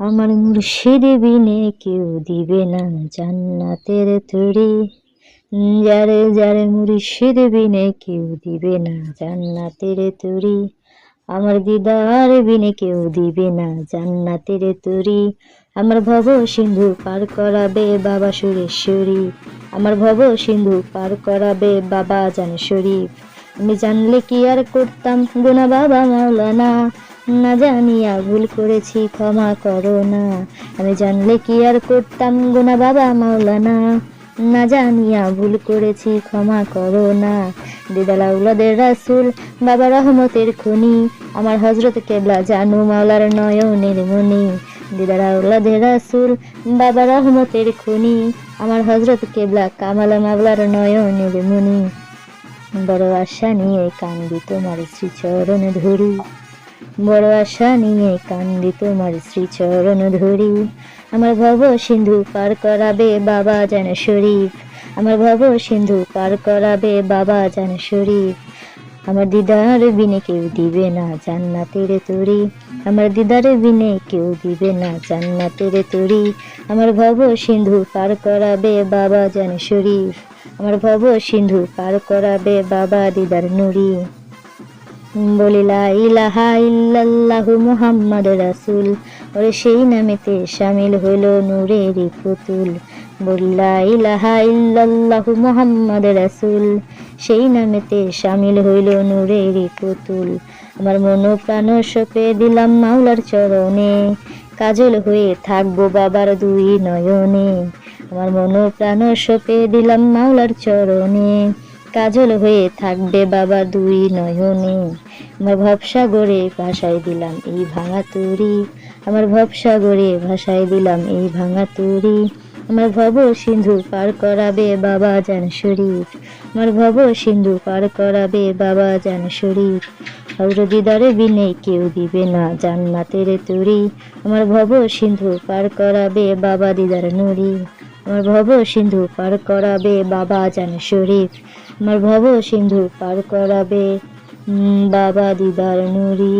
আমার মুর্শিদ বিনে কেউ দিবে না জান্নাতের তরি যারে যারে মুর্শিদ বিনে কেউ দিবে না জান্নাতের তরি আমার দিদার বিনে কেউ দিবে না জান্নাতের তরি আমার ভব সিন্ধু পার করাবে বাবা সুরেশ্বরী। আমার ভব সিন্ধু পার করাবে বাবা জান শরীফ আমি জানলে কি আর করতাম? গুনা বাবা মাওলানা। না জানিয়া ভুল করেছি, ক্ষমা করো না। আমি জানলে কি আর করতাম গুনা বাবা মাওলানা? না জানিয়া ভুল করেছি, ক্ষমা করো না। দিদালা উলাদের রাসুল, বাবা রহমতের খনি। আমার হজরত কেবলা জানু মাওলার নয়নের মনি দিদারা উলাদের রাসুল, বাবা রহমতের খনি। আমার হজরত কেবলা কামালা মাওলার নয়নের মনি বড় আশা নিয়ে কান্দি তোমার শ্রীচরণ ধরি। বড় আশা নিয়ে কান্দি তোমার শ্রীচরণ ধরি। আমার ভব সিন্ধু পার করাবে বাবা যেন শরীফ। আমার ভব সিন্ধু পার করাবে বাবা যেন শরীফ। আমার দিদার বিনে কেউ দিবে না জান্নাতের তরি। আমার দিদার বিনে কেউ দিবে না জান্নাতের তরি। আমার ভব সিন্ধু পার করাবে বাবা যেন শরীফ। আমার ভব সিন্ধু পার করাবে বাবা দিদার নুরি। বলিলা ইলাহা ইল্লাল্লাহু মুহাম্মদ রাসূল। ওরে সেই নামেতে শামিল হইল নূরের পুতুল। বলিলা ইলাহা ইল্লাল্লাহু মুহাম্মদ রাসূল। সেই নামেতে শামিল হইল নূরের পুতুল। আমার মন প্রাণ সপে দিলাম মাওলার চরণে। কাজল হয়ে থাকব বাবার দুই নয়নে। আমার মন প্রাণ সপে দিলাম মাওলার চরণে। কাজল হয়ে থাকবে বাবা দুই নয়নে। আমার ভবসাগরে ভাসাই দিলাম এই ভাঙা তরি। আমার ভবসাগরে ভাসাই দিলাম এই ভাঙা তরি। আমার ভব সিন্ধু পার করাবে বাবা জান শরীফ। আমার ভব সিন্ধু পার করাবে বাবা জান শরীফ। দিদারে বিনে কেউ দিবে না জান্নাতের তরি। আমার ভব সিন্ধু পার করাবে বাবা দিদার নুরি। আমার ভব সিন্ধু পার করাবে বাবা জান শরীফ। আমার ভব সিন্ধু পার করাবে বাবা দিদার নুরি।